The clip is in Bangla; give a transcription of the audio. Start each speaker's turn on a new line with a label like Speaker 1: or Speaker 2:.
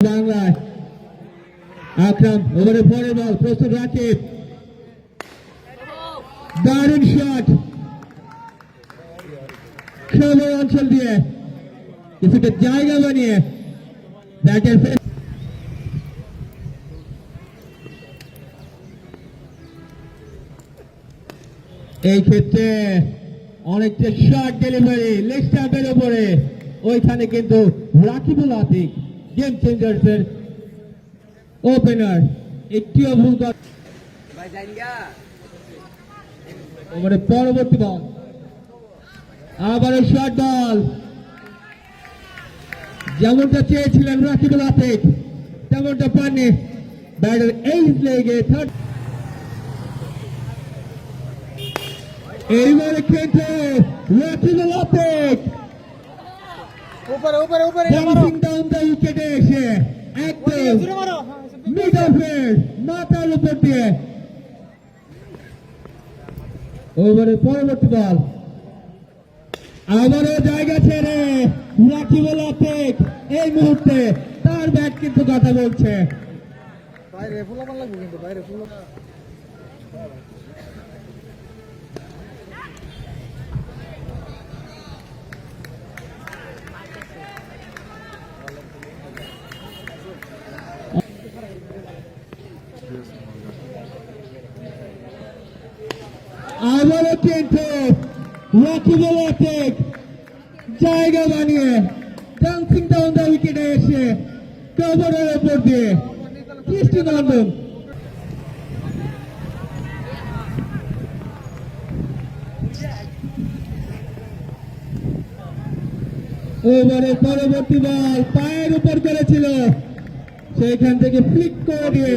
Speaker 1: বাংলায়। আকরাম ওভারে পরে বল, প্রস্তুত রাকিব। দারুণ শট খেলোয়াড় অঞ্চল দিয়ে কিছুটা জায়গা বানিয়ে ব্যাটের এই ক্ষেত্রে অনেকটা শর্ট ডেলিভারি লেগ উপরে ওইখানে কিন্তু রাকিবুল আতিক গেম চেঞ্জার্স এর ওপেনার
Speaker 2: ভাই জানিয়া
Speaker 1: ওভারে পরবর্তী বল আবারও শর্ট বল যেমনটা চেয়েছিলেন রাকিবুল আতিক তেমনটা পাননি। ব্যাটার এই লেগে থার্ড এইবারে কিন্তু রাকিবুল আতিক
Speaker 2: উপরে উপরে উপরে
Speaker 1: ডাউন দ্য উইকেটে এসে একদম মিড অফের মাথার উপর দিয়ে। ওভারে পরবর্তী বল আবারও জায়গা ছেড়ে রাকিবুল আতিক এই মুহূর্তে তার ব্যাট কিন্তু কথা বলছে।
Speaker 2: বাইরে ফুলামান লাগবে কিন্তু বাইরে ফুলা
Speaker 1: আবারও রাকিবুল আতিক জায়গা বানিয়ে ডান্সিং ডাউন দ্য উইকেটে এসে কবরের উপর দিয়ে দৃষ্টিনন্দন ওভারে পরবর্তী বল পায়ের উপর করেছিল। সেখান থেকে ফ্লিক করে দিয়ে